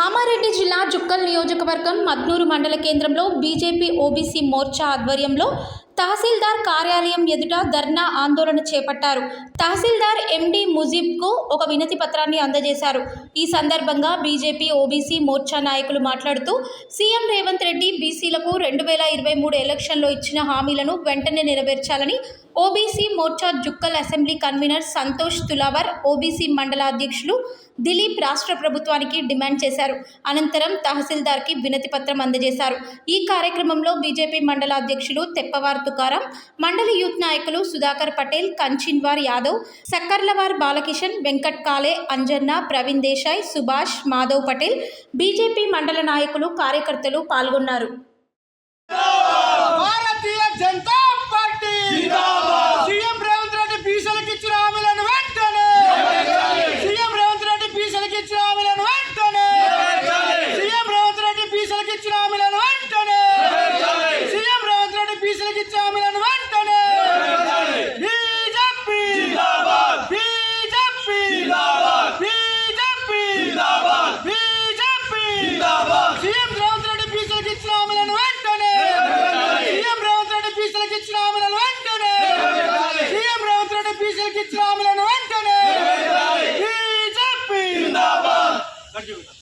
కామారెడ్డి జిల్లా జుక్కల్ నియోజకవర్గం మద్నూరు మండల కేంద్రంలో బీజేపీ ఓబీసీ మోర్చా ఆధ్వర్యంలో తహసీల్దార్ కార్యాలయం ఎదుట ధర్నా ఆందోళన చేపట్టారు. తహసీల్దార్ ఎండి ముజీబ్కు ఒక వినతి పత్రాన్ని అందజేశారు. ఈ సందర్భంగా బీజేపీ ఓబీసీ మోర్చా నాయకులు మాట్లాడుతూ సీఎం రేవంత్ రెడ్డి బీసీలకు రెండు వేల ఇరవై మూడు ఎలక్షన్లో ఇచ్చిన హామీలను వెంటనే నెరవేర్చాలని OBC Morcha Jukkal assembly convener Santosh Tulavar OBC మండల అధ్యక్షులు దిలీప్ రాష్ట్ర ప్రభుత్వానికి డిమాండ్ చేశారు. అనంతరం తహసీల్దార్కి వినతి పత్రం అందజేశారు. ఈ కార్యక్రమంలో బీజేపీ మండల అధ్యక్షులు తెప్పవార్ తుకారం మండలి యూత్ నాయకులు సుధాకర్ పటేల్ కంచిన్వార్ యాదవ్ సక్కర్లవార్ బాలకిషన్ వెంకట్ కాలే అంజన్న ప్రవీణ్ దేశాయ్ సుభాష్ మాధవ్ పటేల్ బీజేపీ మండల నాయకులు కార్యకర్తలు పాల్గొన్నారు. పార్టీ! ఇచ్చిన హామీలను వెంటనే! సీఎం రేవంత్ రెడ్డి ఇచ్చిన హామీలను సీఎం రేవంత్ రెడ్డి పీసీలకు ఇచ్చిన హామీలను వెంటనే సీఎం రేవంత్ రెడ్డి పీసీలకు ఇచ్చిన హామీలను వెంటనే సీఎం రేవంత్ రెడ్డి పీసీలకు ఇచ్చిన హామీలను వెంటనే